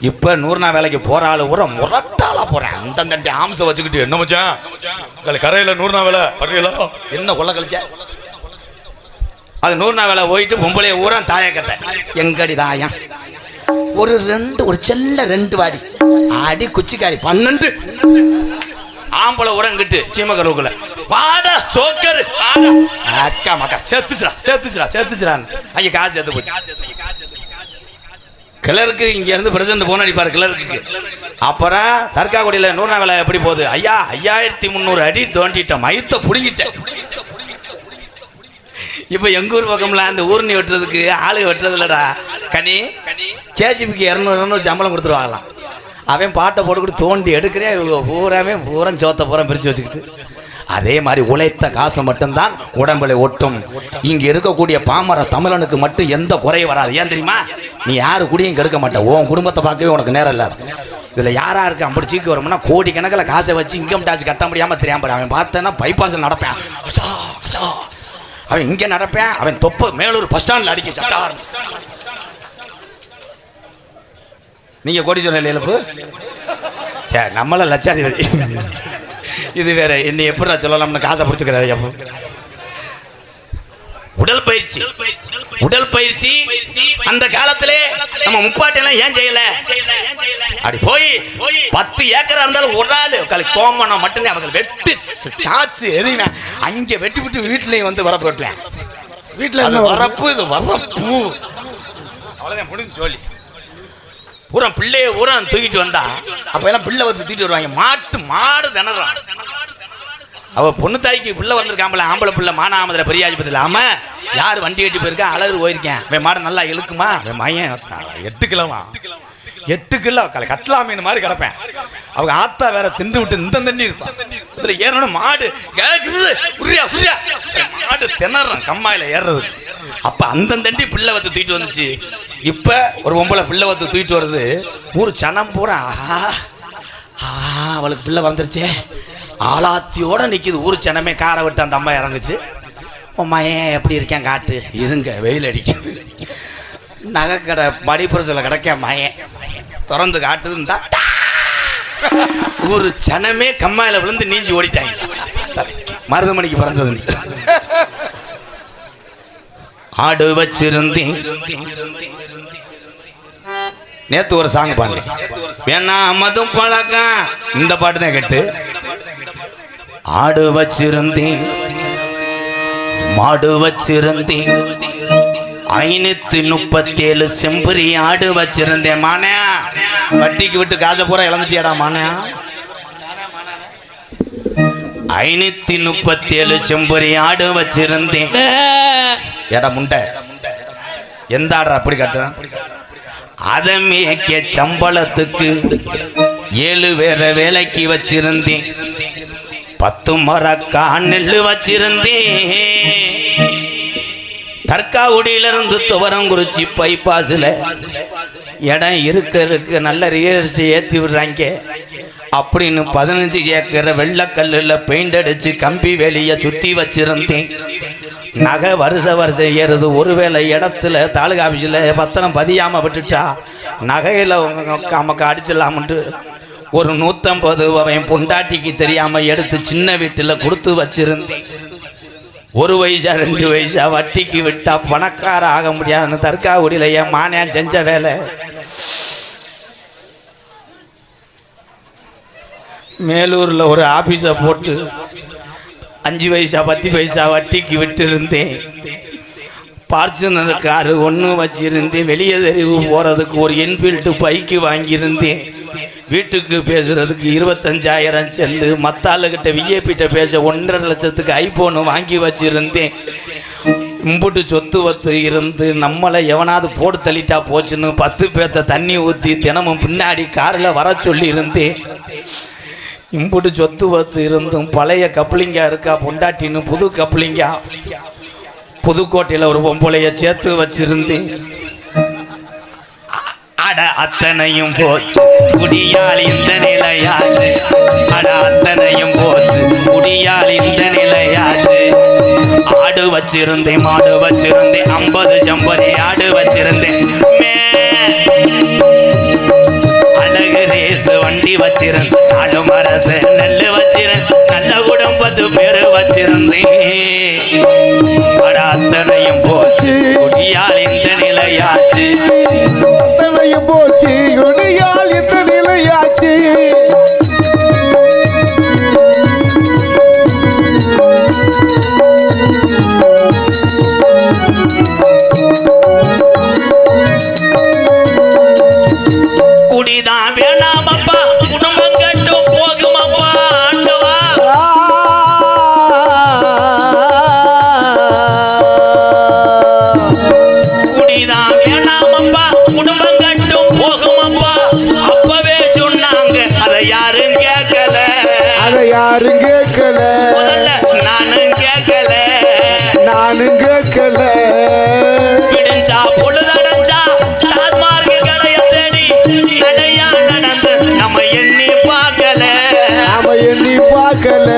இப்ப நூறு நாள் வேலைக்கு போற ஆளு கூட முரட்டாளா போறேன். அந்த ஆம்ச வச்சுக்கிட்டு என்ன மச்சான்? உங்களை கரையில நூறு நாள் வேலை படுறீங்களா என்ன கொள்ள கழிச்ச? அது நூறு நாள் வேலை போயிட்டு பொம்பளைய ஊரா தாய எங்கடி தாயா? ஒரு ரெண்டு ஒரு செல்ல ரெண்டு வாடி அடி குச்சிக்காரி பன்னெண்டு. ஆம்பளை உரங்கிட்டு சீமகருவுக்குள்ள வாடா சோக்கரு அக்கா மக்கா சேர்த்துச்சுடா சேர்த்துச்சுடா சேர்த்துச்சுடான்னு அங்கே காசு சேர்த்து போச்சு. கிளருக்கு இங்க இருந்து பிரசிடண்ட் போன் அடிப்பார் கிளருக்கு அப்புறம் தற்காக்குடியில நூறு வேலை எப்படி போகுது? ஐயா ஐயாயிரத்தி முந்நூறு அடி தோண்டிட்டேன் மயத்தை புடுங்கிட்டேன். இப்போ எங்கள் ஊர் பக்கம்ல அந்த ஊர்னி வெட்டுறதுக்கு ஆளு வெட்டுறது இல்லடா கனி சேச்சிபிக்கு இரநூறு இரநூறு சம்பளம் கொடுத்துருவாங்களாம். அவன் பாட்டை போட்டுக்கிட்டு தோண்டி எடுக்கிறேன் பூராமே பூரா சோத்த பூரா பிரித்து வச்சுக்கிட்டு. அதே மாதிரி உழைத்த காசு மட்டும்தான் உடம்புல ஒட்டும். இங்க இருக்கக்கூடிய பாமர தமிழனுக்கு மட்டும் எந்த குறையும் வராது. ஏன் தெரியுமா? நீ யாரு குடியும் கெடுக்க மாட்ட. உன் குடும்பத்தை பார்க்கவே உனக்கு நேரம் இல்லை. இதுல யாரா இருக்கு? அப்படி சீக்கு வரும்னா கோடி கணக்கில் காசை வச்சு இன்கம் டாக்ஸ் கட்ட முடியாம தெரியாம அவன் பார்த்தேன்னா பைபாஸில் நடப்பேன். அவன் இங்க நடப்பேன். அவன் தொப்பு மேலூர் பஸ் ஸ்டாண்ட்ல அடிக்க. சட்டார். நீங்க சொன்ன இழப்பு? சரி நம்மள லட்சாதிபதி. இது வேற என்னை எப்படி சொல்லலாம்னு காசை பிடிச்சிக்கிறாரு உடல் பயிற்சி. உடல் பயிற்சி அந்த காலத்திலே நம்ம முப்பாட்டெல்லாம் ஏன் செய்யல? அப்படி போய் பத்து ஏக்கரா இருந்தாலும் ஒரு ஆள் கலை கோமனம் மட்டும்தான் அவங்க வெட்டு சாச்சு எரியுமே அங்க வெட்டி விட்டு வீட்டுலயும் வந்து வரப்பு வெட்டுவேன் வீட்டில் வரப்பு? இது வரப்பு. அவ்வளவுதான் முடிஞ்சு சொல்லி பூரா பிள்ளைய பூரா தூக்கிட்டு வந்தா அப்ப எல்லாம் பிள்ளை வந்து தூக்கிட்டு வருவாங்க. மாட்டு மாடு திணறான் அவ பொண்ணு தாய்க்கு பிள்ளை வந்திருக்காம்பல ஆம்பளை பிள்ளை மானாமதுல பெரியாஜிபதியில் ஆம யார் வண்டி கட்டி போயிருக்கா? அழகு போயிருக்கேன் என் மாடு நல்லா இழுக்குமா? என் மையன் எட்டு கிலோவா எட்டு கிலோ கலை கட்லா மீன் மாதிரி கிடப்பேன். அவங்க ஆத்தா வேற திண்டு விட்டு இந்த தண்ணி இருப்பான் இதுல ஏறணும் மாடு கிழக்குது, மாடு திணறான் கம்மாயில ஏறுறது அப்ப அந்த தண்டி பிள்ளை வந்து தூக்கிட்டு வந்துச்சு. இப்ப ஒரு பொம்பளை பிள்ளை வந்து தூக்கிட்டு வருது. ஊர் சனம் பூரா ஆஹா ஆ அவளுக்கு பிள்ளை வந்துருச்சே ஆளாத்தியோட நிற்கிது ஊர் சனமே காரை விட்டு அந்த அம்மா இறங்குச்சு. அம்மா ஏன் எப்படி இருக்கேன் காட்டு? இருங்க வெயில் அடிக்குது. நகை கடை மடிப்புரசில் கிடைக்க மயன் திறந்து காட்டுது ஒரு சனமே கம்மாயில விழுந்து நீஞ்சி ஓடிட்டாங்க. மருதமணிக்கு பிறந்தது நீ. ஆடு வச்சிருந்தேன் நேத்து ஒரு சாங் பாடு வேணா மதும் பழக்கம். இந்த பாட்டு தான் கேட்டு. ஆடு வச்சிருந்தேன் மாடு வச்சிருந்தேன் ஐநூத்தி முப்பத்தி ஏழு செம்பரி ஆடு வச்சிருந்தேன் மானையா வட்டிக்கு விட்டு காசை பூரா இழந்துட்டியாடா மானையா ஐநூத்தி முப்பத்தி ஏழு செம்பரி ஆடு வச்சிருந்தேன். முண்டை. எந்த ஆடுற அப்படி காட்டுறேன் அதை மேய்க்க சம்பளத்துக்கு ஏழு பேர வேலைக்கு வச்சிருந்தேன். பத்து மரக்கா நெல்லு வச்சிருந்தேன். தற்காகுடியிலிருந்து துவரங்குறிச்சி பைபாஸில் இடம் இருக்க இருக்க. நல்ல ரியல் எஸ்டேட் ஏற்றி விடுறாங்க. அப்படின்னு பதினஞ்சு ஏக்கரை வெள்ளக்கல்லில் பெயிண்ட் அடிச்சு கம்பி வேலியை சுற்றி வச்சிருந்தேன். நகை வருஷ வருஷம் ஏறுது. ஒருவேளை இடத்துல தாலுகா ஆஃபீஸில் பத்திரம் பதியாமல் விட்டுட்டா நகையில் நமக்கு அடிச்சிடலாம்ட்டு ஒரு நூற்றம்பது அவன் பொண்டாட்டிக்கு தெரியாமல் எடுத்து சின்ன வீட்டில் கொடுத்து வச்சிருந்தேன். ஒரு வயசா ரெண்டு வயசா வட்டிக்கு விட்டா பணக்கார ஆக முடியாதுன்னு தற்காகுடியில் என் மானியா செஞ்ச வேலை. மேலூரில் ஒரு ஆஃபீஸை போட்டு அஞ்சு பைசா பத்து பைசா வட்டிக்கு விட்டுருந்தேன். பார்ச்சுனர் காரு ஒன்று வச்சுருந்தேன். வெளியே தெரிவு போகிறதுக்கு ஒரு என்ஃபீல்டு பைக்கு வாங்கியிருந்தேன். வீட்டுக்கு பேசுகிறதுக்கு இருபத்தஞ்சாயிரம் செல்லு. மத்தாளுக்கிட்ட விஏபிட்ட பேச ஒன்றரை லட்சத்துக்கு ஐஃபோனு வாங்கி வச்சுருந்தேன். இம்புட்டு சொத்து வத்து இருந்து நம்மளை எவனாவது போட்டு தள்ளிட்டா போச்சுன்னு பத்து பேர்த்த தண்ணி ஊற்றி தினமும் பின்னாடி காரில் வர சொல்லி இருந்தேன் இம்புட்டு சொத்து வத்து இருந்தும் பழைய கப்ளிங்கா இருக்கா பொண்டாட்டின்னு புது கப்ளிங்கா? புதுக்கோட்டையில் ஒரு பொம்பளைய சேர்த்து வச்சிருந்தேன். அட அத்தனையும் போச்சு. குடியால் இந்த நிலையாச்சு. அட அத்தனையும் போச்சு. குடியால் இந்த நிலையாச்சு. ஆடு வச்சிருந்தேன் மாடு வச்சிருந்தேன் ஐம்பது ஜம்பரி ஆடு வச்சிருந்தேன். வச்சிருந்த ஆளும் அரசு நெல்லு வச்சிருந்த நல்ல குடும்பத்து பேரு வச்சிருந்தேன். அத்தனையும் போச்சு. குடியால் இந்த நிலையாச்சு. அத்தனையும் போச்சு. கேட்கல. நானும் கேட்கல. விடிஞ்சா பொழுதடைஞ்சா டாஸ்மார்க் கடைய தேடி நடையா நடந்து நம்ம எண்ணி பார்க்கல. நாம எண்ணி பார்க்கல.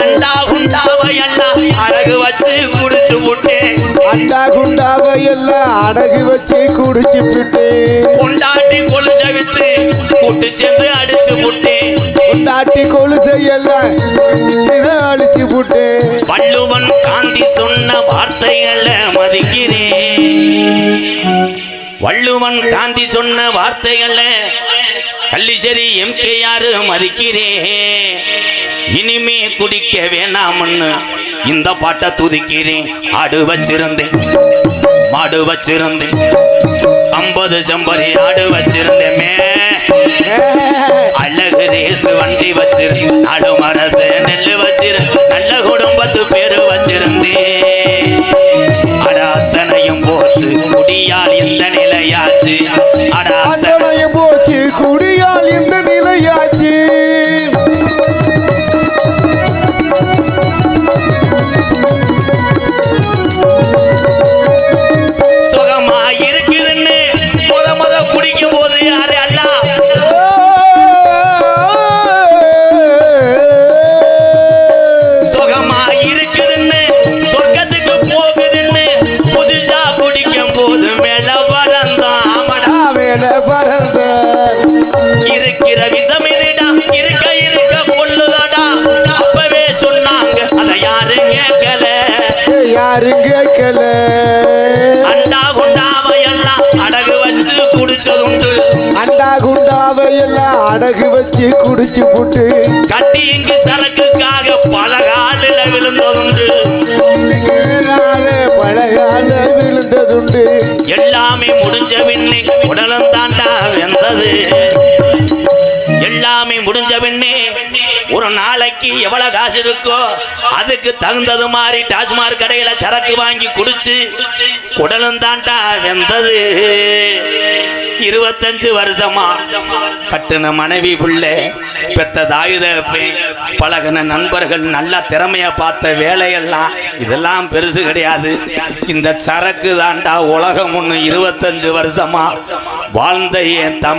அண்டா குண்டாவை எல்லாம் அழகு வச்சு குடிச்சு விட்டேன். அண்டா குண்டாவை எல்லாம் அடகு வச்சு குடிச்சு விட்டு கொண்டாட்டி கொலுச வித்து கூட்டு சேர்ந்து அடிச்சு விட்டேன். கொண்டாட்டி கொலுசை எல்லாம் இதை அழிச்சு விட்டு வள்ளுவன் காந்தி சொன்ன வார்த்தைகளை மதிக்கிறேன். வள்ளுவன் காந்தி சொன்ன வார்த்தைகளை கள்ளிச்சேரி எம்கேஆர் மதிக்கிறேன். இனிமே குடிக்க வேணாம்னு இந்த பாட்டை துதிக்கிறேன். ஆடு வச்சிருந்தேன் மாடு வச்சிருந்தேன் ஐம்பது செம்பரி ஆடு வச்சிருந்தேன். மே. அழகு ரேசு வண்டி வச்சிரு நாடு மரசு நெல்லு வச்சிரு. மேல பறந்த. இருக்கிற விஷம் இதுடா இருக்க இருக்க கொள்ளுதடா. அப்பவே சொன்னாங்க அதை யாரும் கேட்கல. யாரும் கேட்கல. அண்டா குண்டாவை எல்லாம் அடகு வச்சு குடிச்சதுண்டு அண்டா குண்டாவை எல்லாம் அடகு வச்சு குடிச்சு புட்டு. கட்டி இங்கு சரக்குக்காக பல காலில் விழுந்ததுண்டு பழகால விழுந்ததுண்டு. எல்லாமே முடிஞ்ச பின்னே உடலம் தாண்டா வெந்தது. எல்லாமே முடிஞ்ச பின்னே ஒரு நாளைக்கு எவ்வளவு காசு இருக்கோ அதுக்கு தகுந்தது மாதிரி டாஸ்மாக் கடையில சரக்கு வாங்கி குடிச்சு குடலும் தாண்டா வெந்தது. இருபத்தஞ்சு வருஷமா கட்டுன மனைவி புள்ள பெத்த தாயுத பழகின நண்பர்கள் நல்ல திறமைய பார்த்த வேலையெல்லாம் இதெல்லாம் பெருசு கிடையாது. இந்த சரக்கு தாண்டா உலகம் ஒன்று இருபத்தஞ்சு வருஷமா வாழ்ந்த என் தம்